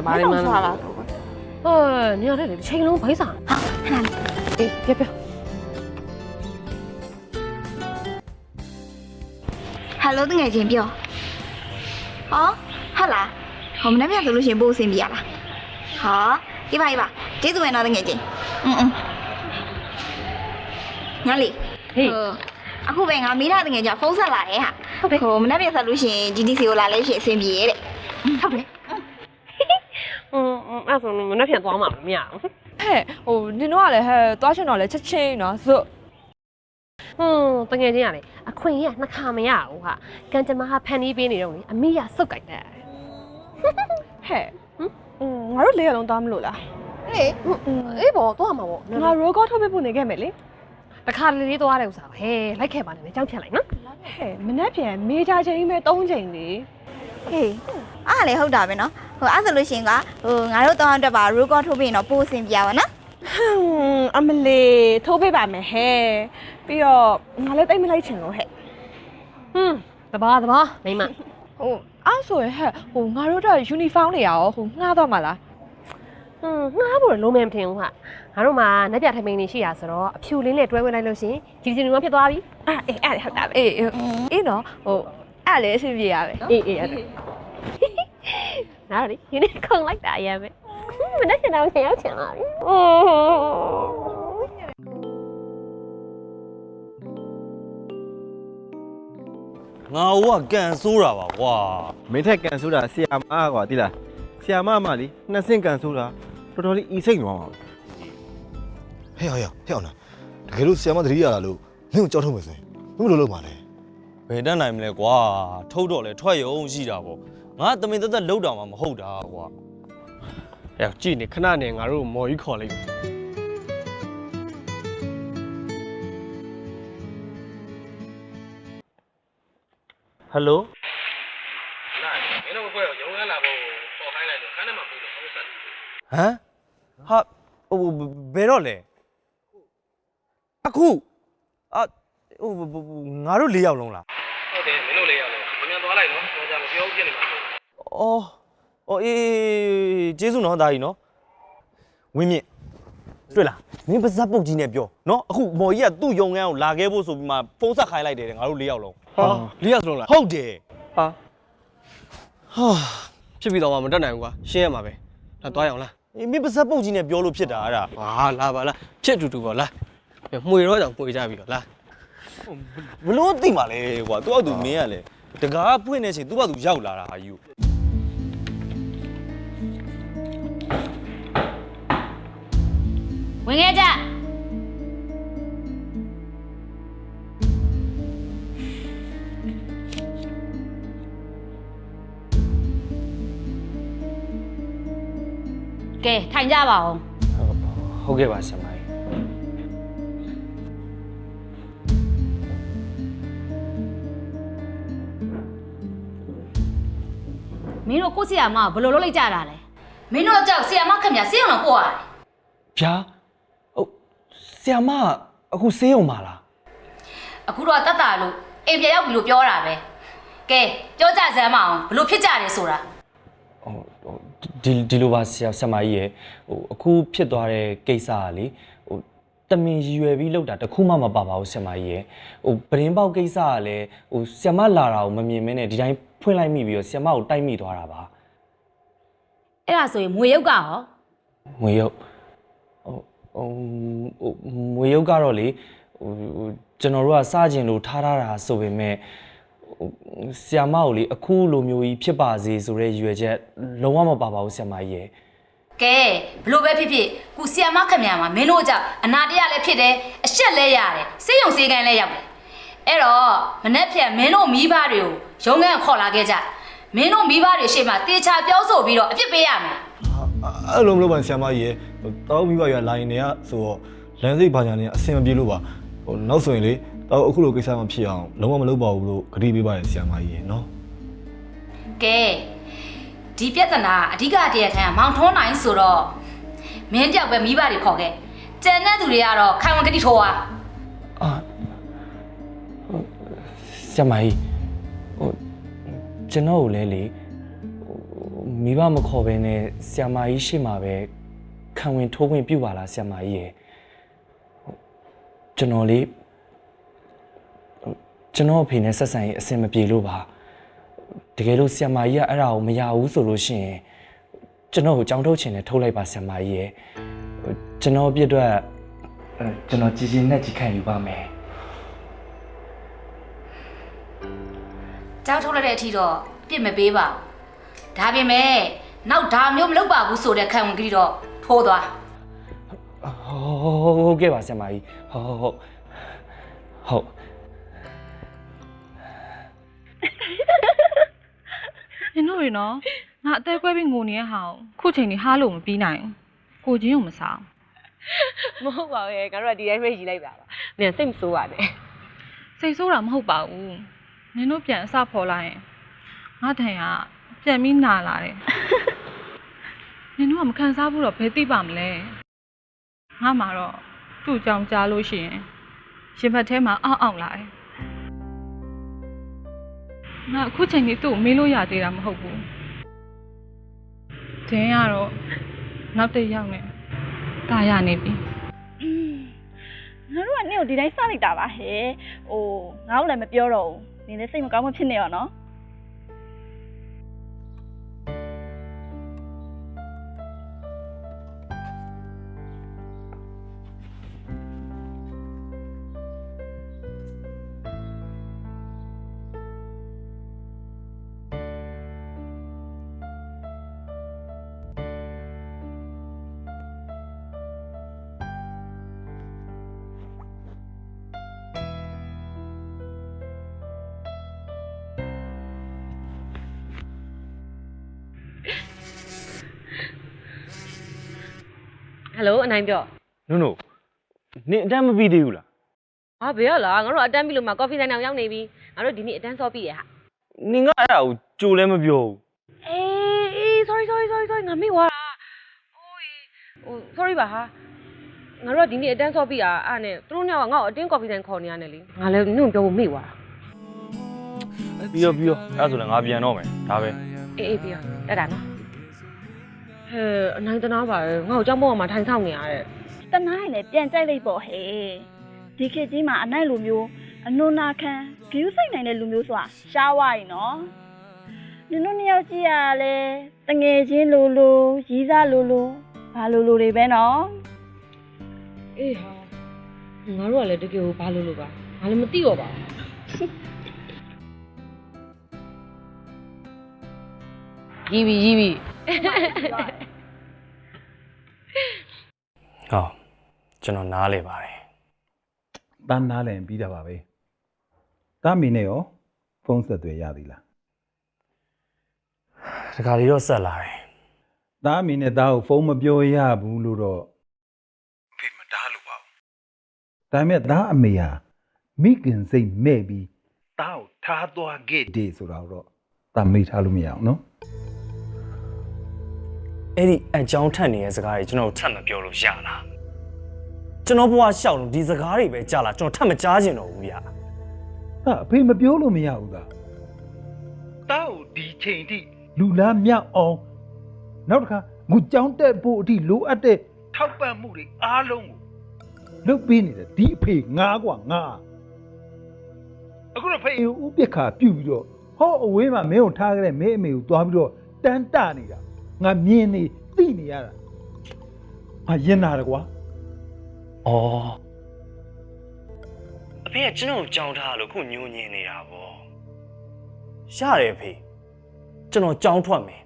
လဲဘာလဲမန်းစားလားဟဲ့ညရက်လေချိန်လုံးဖိုက်စားဟာဟန်အေးပြပြဟယ်လိုတငယ်ချင်းပြောဟောဟာလားဟောမနေ့ကဆိုလို့ရှင်ပို့အဆင်ပြေရလားဟောဒီပါဒီပါကျေးဇူးပဲနော်တငယ်ချင်းအင်းအင်းညာလေးဟေးအခုပဲငါမိသားတငယ်ချင်းဖုန်းဆက်လာတယ်ဟာဟိုမနေ့ကဆက်လို့ရှင် GDC ကိုလာလဲရှင်အဆင်ပြေတဲ့ဟုတ်တယ် အဲ့ဒါဆိုမနေ့ပြန်သွားမှာမမရဘူးဟဲ့ဟိုနင်တို့ကလည်းဟဲ့သွားချင်တော့လဲချက်ချင်းနော်ဇွတ်ဟွန်းတကယ်ချင်းရတယ်အခွင့်အရေးကနှစ်ခါမရဘူးဟာကံကြမ္မာကဖန်ပြီးပေးနေတော့လေအမေရစုတ်ကြိုက်တယ်ဟဲ့ဟမ်ငါတို့လေးရလုံးသွားမလို့လားဟေးအေးပေါ့သွားမှာပေါ့ငါရိုးကောထုတ်ပြဖို့နေခဲ့မယ်လေတခါလေးလေးသွားတဲ့ဥစ္စာကိုဟဲလိုက်ခဲ့ပါနဲ့လေကြောက်ဖြတ်လိုက်နော် ဟဲ့မနှက်ပြန်မေဂျာချိန်ပဲ၃ချိန်လေဟေးအားလည်းဟုတ်တာပဲနော်ဟိုအဲ့ဆိုလို့ရှရင်ကဟိုငါတို့တောင်းအတွက်ပါ record ထုတ်ပြီးရင်တော့ပို့အဆင်ပြေပါနော်ဟမ်အမလေးထိုးပေးပါမယ်ဟဲ့ပြီးတော့ငါလည်းတိတ်မလိုက်ချင်လို့ဟဲ့ဟွန်းတဘာတဘာမိမဟိုအားဆိုရင်ဟဲ့ဟိုငါတို့တော့ယူနီဖောင်းတွေရောဟိုငှားတော့မှာလားဟွန်းငှားဖို့လုံးမမထင်ဘူးဟာ ငါတို့မှာလက်ပြထမင်းနေရှိရဆိုတော့အဖြူလေးနဲ့တွဲဝင်လိုက်လို့ရှင်ဒီစီနူကဖြစ်သွားပြီအာအေးအဲ့ဒါဟုတ်တာပဲအေးအေးအေးနော်ဟိုအဲ့ဒါလည်းအဆင်ပြေရပဲအေးအေးအဲ့ဒါနားလေယူနေခုံလိုက်တာအရင်ပဲမနေ့ကနောက်ချင်ရောက်ချင်လာပြီငါဟိုကကန်ဆိုးတာပါကွာမင်းထက်ကန်ဆိုတာဆီယာမကွာတိလားဆီယာမမလေးနှစ်ဆင့်ကန်ဆိုတာတော်တော်လေးအီစိတ်သွားမှာဟဲ့ ဟဲ့ဟဲ့ဟဲ့အောင်လားတကယ်လို့ဆီယမသတိရလာလို့မင်းကိုကြောက်ထုတ်မယ်ဆိုရင်မင်းဘယ်လိုလုပ်မှာလဲဘယ်တတ်နိုင်မလဲကွာထုတ်တော့လဲထွက်ရုံရှိတာပေါ့ငါတမင်သက်သက်လှုပ်တာမှမဟုတ်တာကွာဟဲ့ကြည့်နေခဏနဲ့ငါတို့မော်ကြီးခေါ်လိုက်မယ်ဟယ်လိုနာမင်းတို့ဘွဲရုံးရလာဖို့ခေါ်ခိုင်းလိုက်လို့ခန်းထဲမှာပြေးလို့ဖုန်းဆက်တယ်ဟမ်ဟာဟိုဘယ်တော့လဲ အခုအဟိုငါတို့၄ယောက်လုံးလားဟုတ်တယ်မင်းတို့လေးရောက်လို့မင်းသွားလိုက်နော်တော့ကြမပြောပြနေမှာဆိုအော်အော်အေးကျေးဇူးနော်ဒါကြီးနော်ဝင်းမြင့်တွေ့လားမင်းပါဇက်ပုတ်ကြီးနဲ့ပြောနော်အခုမော်ကြီးကသူ့ယုံငန်းကိုလာခဲ့ဖို့ဆိုပြီးမှဖုန်းဆက်ခိုင်းလိုက်တယ်တဲ့ငါတို့၄ယောက်လုံးဟာလေးရောက်စလုံးလားဟုတ်တယ်ဟာဟာဖြစ်ပြီးတော့မှမတက်နိုင်ဘူးကွာရှင်းရမှာပဲလာသွားရအောင်လားအေးမင်းပါဇက်ပုတ်ကြီးနဲ့ပြောလို့ဖြစ်တာအဲ့ဒါဟာလာပါလားဖြစ်တူတူပေါ့လား မှွေတော့ကြောင့်မှွေကြပြီတော့လားဘလို့သိမှာလဲကွာသူ့အောက်သူမင်းကလေတကားပွင့်နေချိန်သူ့ဘာသူရောက်လာတာဟာယူဝင်ခဲ့ကြကဲထိုင်ကြပါအောင်ဟုတ်ကဲ့ပါဆရာမ မင်းတို့ကိုယ့်ဆီယာမကိုဘယ်လိုလုပ်လိုက်ကြတာလဲမင်းတို့အကြောက်ဆီယာမခင်ဗျာစေးအောင်တော့ပို့ရတယ်ဗျာဟုတ်ဆီယာမကအခုဆေးရုံမှာလားအခုတော့တတ်တာလို့အိမ်ပြန်ရောက်ပြီလို့ပြောတာပဲကဲပြောကြစမ်းမအောင်ဘယ်လိုဖြစ်ကြတယ်ဆိုတာဟိုဟိုဒီဒီလိုပါဆရာဆရာမကြီးရယ်ဟိုအခုဖြစ်သွားတဲ့ကိစ္စကလေဟိုတမင်ရည်ရွယ်ပြီးလောက်တာတခုမှမပါပါဘူးဆရာမကြီးရယ်ဟိုပရင်ပေါက်ကိစ္စကလည်းဟိုဆရာမလာတာကိုမမြင်မင်းနဲ့ဒီတိုင်း ဖွင့်လိုက်မိပြီးတော့ဆရာမကိုတိုက်မိသွားတာပါအဲ့ဒါဆိုရင်မွေရုပ်ကရောငွေရုပ်ဟိုဟိုဟိုငွေရုပ်ကတော့လေဟိုဟိုကျွန်တော်တို့ကစကျင်လို့ထားထားတာဆိုပေမဲ့ဟိုဆီယာမကိုလေအခုလိုမျိုးကြီးဖြစ်ပါစေဆိုတဲ့ရည်ရွယ်ချက်လုံးဝမပါပါဘူးဆီယာမကြီးရယ်ကဲဘလို့ပဲဖြစ်ဖြစ်ခုဆီယာမခင်ဗျာမှာမင်းတို့ကြောင့်အနာတရားလည်းဖြစ်တယ်အရှက်လည်းရတယ်စေးရုံစေးကန်လည်းရောက်တယ် အဲ့တော့မနေ့ဖြန်မင်းတို့မိဘတွေကိုရုံးခန်းခေါ်လာခဲ့ကြမင်းတို့မိဘတွေရှေ့မှာတေချာပြောဆိုပြီးတော့အပြစ်ပေးရမယ်အဲ့လိုမလုပ်ပါနဲ့ဆီယမကြီးရေတောင်းမိဘရလာရင်တွေကဆိုတော့လမ်းစိတ်ဘာညာနေအဆင်မပြေလို့ပါဟိုနောက်ဆိုရင်လေတောင်းအခုလိုကိစ္စမဖြစ်အောင်လုံးဝမလုပ်ပါဘူးလို့ဂရုပေးပါရဆီယမကြီးရေနော်ကဲဒီပြဿနာအဓိကတရားခံကမောင်ထွန်းနိုင်ဆိုတော့မင်းတယောက်ပဲမိဘတွေခေါ်ခဲ့ကျန်တဲ့သူတွေကတော့ခံဝန်ကတိထိုးသွား ဆရာမကြီးဟိုကျွန်တော်ကိုလည်းလေဟိုမိဘမခေါ်ဘဲနဲ့ဆ iam မကြီးရှိမှပဲခံဝင်ထိုးဝင်ပြုပါလားဆ iam မကြီးရယ်ဟုတ်ကျွန်တော်လေးဟုတ်ကျွန်တော်အဖေနဲ့ဆက်ဆံရေးအဆင်မပြေလို့ပါတကယ်လို့ဆ iam မကြီးကအဲ့ဒါကိုမရဘူးဆိုလို့ရှိရင်ကျွန်တော်ကိုကြောင်းထုတ်ချင်တယ်ထုတ်လိုက်ပါဆ iam မကြီးရယ်ဟိုကျွန်တော်အပြစ်အတွက်အဲ့ကျွန်တော်ကြည်ကြည်နဲ့ကြည်ခံယူပါမယ် ကြောက်ထုတ်လိုက်တဲ့အထိတော့ပြစ်မပေးပါဘူးဒါပေမဲ့နောက်ဒါမျိုးမလုပ်ပါဘူးဆိုတဲ့ခံဝင်ကလေးတော့ထိုးသွားဟုတ်ဟုတ်ကဲ့ပါဆရာမကြီးဟုတ်ဟုတ်ဟုတ်ဟုတ်နင်တို့ရေနော်ငါအသေးကွဲပြီးငိုနေတဲ့ဟာကိုခုချိန်นี้ဟားလို့မပြီးနိုင်ဘူးကိုချင်းကိုမစားမဟုတ်ပါဘူးငါတို့ကဒီတိုင်းပဲရီလိုက်တာပါနင်စိတ်မဆိုးပါနဲ့စိတ်ဆိုးတာမဟုတ်ပါဘူး နင်တို့ပြန်အစဖော်လိုက်ရင်ငါထင်ကပြန်ပြီးနာလာတယ်နင်တို့ကမခံစားဘူးတော့ဘယ်သိပါမလဲငါမှာတော့သူ့အကြောင်းကြားလို့ရှိရင်ရင်ဘတ်ထဲမှာအောက်အောက်လာတယ်ငါအခုချိန်นี้သူ့ကိုမေးလို့ရသေးတာမဟုတ်ဘူးတင်းရတော့နောက်တစ်ယောက်နဲ့ตายရနေပြီ ငါတို့ကနင့်ကိုဒီတိုင်းစလိုက်တာပါဟဲ့ဟိုငါတို့လည်းမပြောတော့ဘူး နင်လည်းစိတ်မကောင်းမဖြစ်နေရောနော် ဟယ်လိုအနိုင်ပြောနုနုနင်အတမ်းမပြီးသေးဘူးလားဟာဘယ်ရလားငါတို့အတန်းပြီလို့မှကော်ဖီဆိုင်အောင်ရောက်နေပြီငါတို့ဒီနေ့အတန်းစောပြီရဟာနင်ကအဲ့ဒါကိုကြိုလည်းမပြောဘူးအေးအေး sorry sorry sorry sorry ငါမေ့သွားတာအိုးဟို sorry ပါဟာငါတို့ကဒီနေ့အတန်းစောပြီอ่ะအဲ့နဲ့သူတို့ညကငါ့ကိုအတင်းကော်ဖီဆိုင်ခေါ်နေရတယ်လေငါလည်းနင့်ကိုပြောဖို့မေ့သွားတာပြီးရောပြီးရောအဲ့ဒါဆိုလည်းငါပြန်တော့မယ်ဒါပဲအေးအေးပြီးတော့တက်တာနော် ဟဲ့အနိုင်တနာပါပဲငါ့ကိုကြောက်မောက်မှာထိုင်ဆောင်နေရတဲ့တနားရင်လည်းပြန်ကြိုက်လိုက်ပေါ့ဟဲ့ဒီခေတ်ကြီးမှာအနိုင်လူမျိုးအနုနာခံဂယူးစိတ်နိုင်တဲ့လူမျိုးဆိုတာရှားဝါးရင်နော်နင်တို့နှစ်ယောက်ကြည့်ရလဲတငယ်ချင်းလိုလိုရီးစားလိုလိုဘာလိုလိုတွေပဲနော်အေးဟာငါတို့ကလည်းတကယ်ကိုဘာလို့လို့ပါငါလည်းမသိတော့ပါဘူး ရီးပြီရီးပြီဟောကျွန်တော်နားလေပါတယ်တန်းနားလည်ပြီးတာပါပဲတားမီနဲ့ရောဖုန်းဆက်သွယ်ရသည်လားတခါလေးတော့ဆက်လာတယ်တားမီနဲ့တားကိုဖုန်းမပြောရဘူးလို့တော့ဖေမတားလို့ပါဘူးဒါပေမဲ့တားအမေဟာမိခင်စိတ်မဲ့ပြီးတားကိုထားသွားခဲ့တယ်ဆိုတာကိုတော့တားမေ့ထားလို့မရအောင်နော် အဲ့ဒီအကြောင်းထက်နေတဲ့စကားတွေကျွန်တော်ထပ်မပြောလို့ရလားကျွန်တော်ဘဝရှောက်လို့ဒီစကားတွေပဲကြားလာကျွန်တော်ထပ်မကြားကျင်တော့ဘူးဗျာ တားအဖေမပြောလို့မရဘူးသားတားကိုဒီချိန်ထိလူလားမြောက်အောင်နောက်တစ်ခါငူကြောင်းတက်ဖို့အထိလိုအပ်တဲ့ထောက်ပံ့မှုတွေအားလုံးကိုလုပ်ပေးနေတယ်ဒီအဖေငါกว่าငါအခုတော့ဖေဦးဥပက္ခပြုတ်ပြီးတော့ဟောအဝေးမှာမင်းကိုထားခဲ့တဲ့မင်းအမေကိုသွားပြီးတော့တန်းတနေတာ ငါမြင်နေသိနေရတာငါရင်နာတယ်ကွာအော်အဖေကကျွန်တော်ကိုကြောင်းထားလို့ခုညိုညင်နေတာပေါ့ရတယ်အဖေကျွန်တော်ကြောင်းထွက်မယ်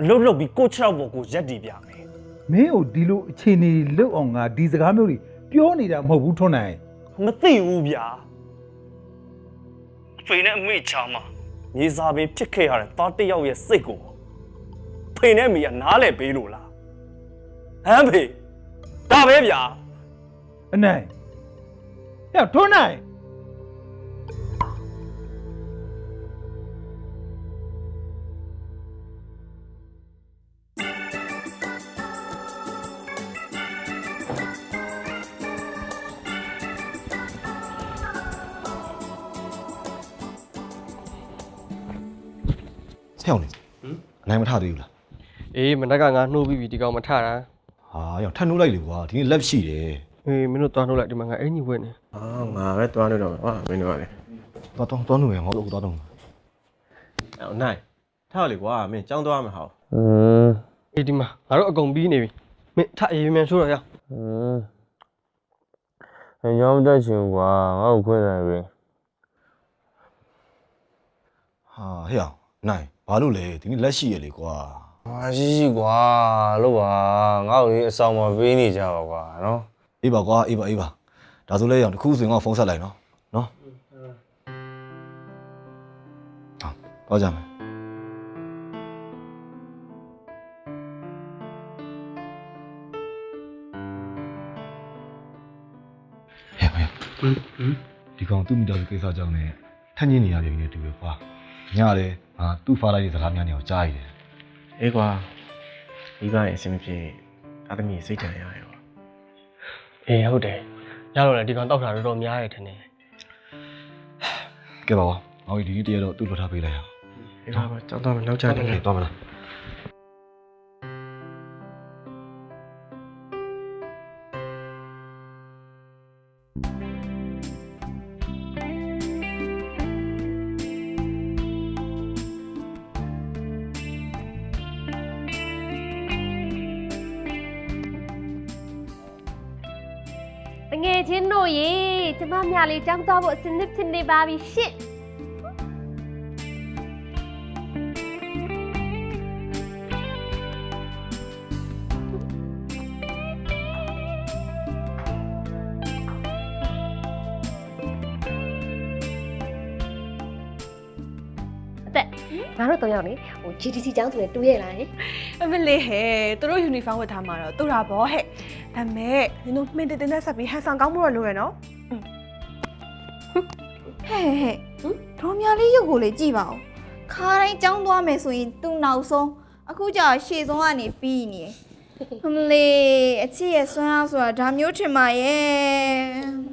အလုတ်လုတ်ပြီးကိုချောက်ပေါ်ကိုရက်တီပြမယ်မင်းကိုဒီလိုအခြေအနေတွေလုတ်အောင်ငါဒီစကားမျိုးတွေပြောနေတာမဟုတ်ဘူးထွန်းနိုင်မသိဘူးဗျာအဖေနဲ့အမေချာမမြေစာပင်ဖြစ်ခဲ့ရတဲ့သားတစ်ယောက်ရဲ့စိတ်ကို ဖေနဲ့အမေကနားလဲပေးလို့လားဟမ်ဖေဒါပဲဗျာအနိုင်ဟဲ့ထွန်းနိုင်ဆရာအောင်လေအနိုင်မထသေးဘူးလား အေးမနက်ကငါနှိုးပြီးပြီဒီကောင်မထတာဟာရောင်ထပ်နှိုးလိုက်လေကွာဒီနေ့ lab ရှိတယ်အေးမင်းတို့သွားနှိုးလိုက်ဒီမှာငါအင်ကြီးဝဲနေအာငါပဲသွားနှိုးတော့ဟာမင်းတို့ကလေသွားတော့သွားနှိုးရအောင်ဟောသွားတော့အော်နိုင်ထားလေကွာမင်းចောင်းသွားမှာဟောအင်းအေးဒီမှာငါတို့အကုန်ပြီးနေပြီမင်းထအေးမြန်ချိုးတော့ရအင်းညောင်းတက်ရှင်ကွာငါ့ကိုခွင့်တယ်ပဲဟာဟဲ့အောင်နိုင်ဘာလို့လဲဒီနေ့လက်ရှိရလေကွာ ဟာရှိရှိကွာလို့ပါငါ့ကိုဒီအဆောင်မှာပေးနေကြပါကွာနော်အေးပါကွာအေးပါအေးပါဒါဆိုလဲရအောင်တစ်ခုဆိုရင်ငါဖုန်းဆက်လိုက်နော်နော်ဟာတော့ကြမယ်ဟဲ့ဟဲ့ဒီကောင်သူ့မိသားစုကိစ္စကြောင့်လည်းထပ်ညင်းနေရပြီလေတူပဲကွာညရတယ်ဟာသူ့ဖားလိုက်တဲ့စကားများနေအောင်ကြားရတယ် အေးကွာမိဘရဲ့အဆင်မပြေသားသမီးစိတ်တန်ရရောအေးဟုတ်တယ်ရတော့လေဒီကောင်တောက်တာတော်တော်များရတယ်ထင်တယ်ကဲပါကွာငါတို့ဒီနေ့တည်းတော့သူ့လွတ်ထားပေးလိုက်ရအောင်အေးပါပါကြောင်းသွားမယ်နောက်ကျနေတယ်သွားမလား မမြလေးចောင်းသွားဖို့အစင်းသစ်ဖြစ်နေပါပြီရှင့်အသက်ငါတို့တော့ရောက်နေဟို GTC ကျောင်းသူနဲ့တူရဲ့လားဟင်အမလေးဟဲ့သူတို့ယူနီဖောင်းဝတ်ထားမှာတော့တူတာဗောဟဲ့ဒါပေမဲ့နင်တို့မှင်တင်တင်နဲ့ဆက်ပြီးဟန်ဆောင်ကောင်းမှုတော့လိုရနော် ဟဲ့ဟဲ့ဒေါ်မြလေးရုပ်ကိုလေကြည့်ပါဦးခါတိုင်းចောင်းသွားမယ်ဆိုရင်သူ့နောက်ဆုံးအခုကျတော့ရှေ့ဆုံးကနေပြီးနေဟမလေးအချစ်ရဲ့ဆွမ်းအားဆိုတာဒါမျိုးထင်ပါရဲ့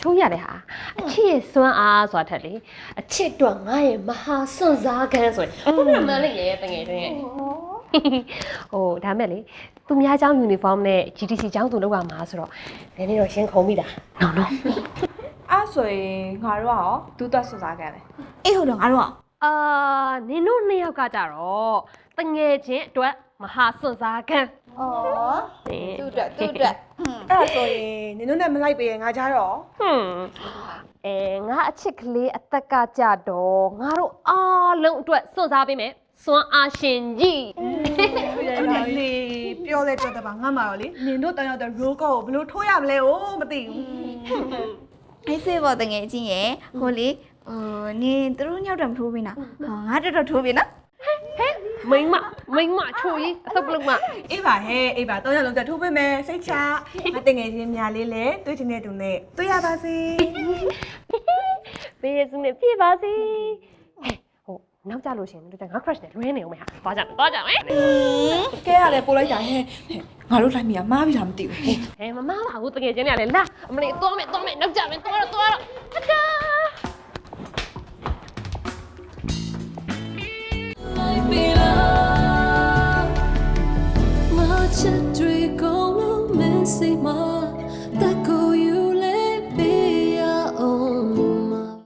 ချုံးရတယ်ဟာအချစ်ရဲ့စွမ်းအားဆိုတာထက်လေအချစ်တော့ငါရဲ့မဟာစွန့်စားခန်းဆိုရင်ဘယ်မှမလေးရဲ့တငယ်ချင်းရဲ့ဟိုဒါမဲ့လေသူများเจ้าယူနီဖောင်းနဲ့ GTC เจ้าသူလောက်ပါမှာဆိုတော့နည်းနည်းတော့ရှင်းခုံမိတာနော်နော် အဲ့ ဆိုရင်ငါတို့ကရောဒူးသက်စွစားကန်တယ်အေးဟုတ်တယ်ငါတို့ကအာနင်တို့နှစ်ယောက်ကကြတော့တငယ်ချင်းအတွက်မဟာစွန့်စားခန်းဩဟင်သူ့အတွက်သူ့အတွက်ဟွန်းအဲ့ဒါဆိုရင်နင်တို့နဲ့မလိုက်ပေးရင်ငါကြတော့ဟွန်းအဲငါအချစ်ကလေးအသက်ကကြတော့ငါတို့အားလုံးအတွက်စွန့်စားပေးမယ်စွမ်းအားရှင်ကြီးဟုတ်တယ်လေပြောလဲပြောတယ်ပါငါမှတော့လေနင်တို့တန်ရောက်တဲ့ roll call ကိုဘယ်လိုထိုးရမလဲ哦မသိဘူး အေးစေးပေါ်တငယ်ချင်းရဲ့ဟိုလေဟိုနင်သူတို့ညောက်တယ်မထိုးဘူးနော်ဟောငါတော်တော်ထိုးပြီနော်မိမမိမချိုကြီးအသုတ်ပလုံးမအေးပါဟဲ့အေးပါတော့ရလုံးတက်ထိုးပေးမယ်စိတ်ချငါတငယ်ချင်းများလေးလဲတွေ့ချင်တဲ့သူနဲ့တွေ့ရပါစေဘေးရစုနဲ့ပြေပါစေဟဲ့ဟို နောက်ကြလို့ရှရင်တို့ကငါ crush နဲ့လွဲနေအောင်မယ်ဟာသွားကြမယ်သွားကြမယ်ကဲရတယ်ပို့လိုက်တာဟဲ့ငါတို့လိုက်မိရမားပြီလားမသိဘူးဟဲ့မမပါဘူးတကယ်ချင်းနဲ့လေလာအမလေးသွားမယ်သွားမယ်နောက်ကြမယ်သွားတော့သွားတော့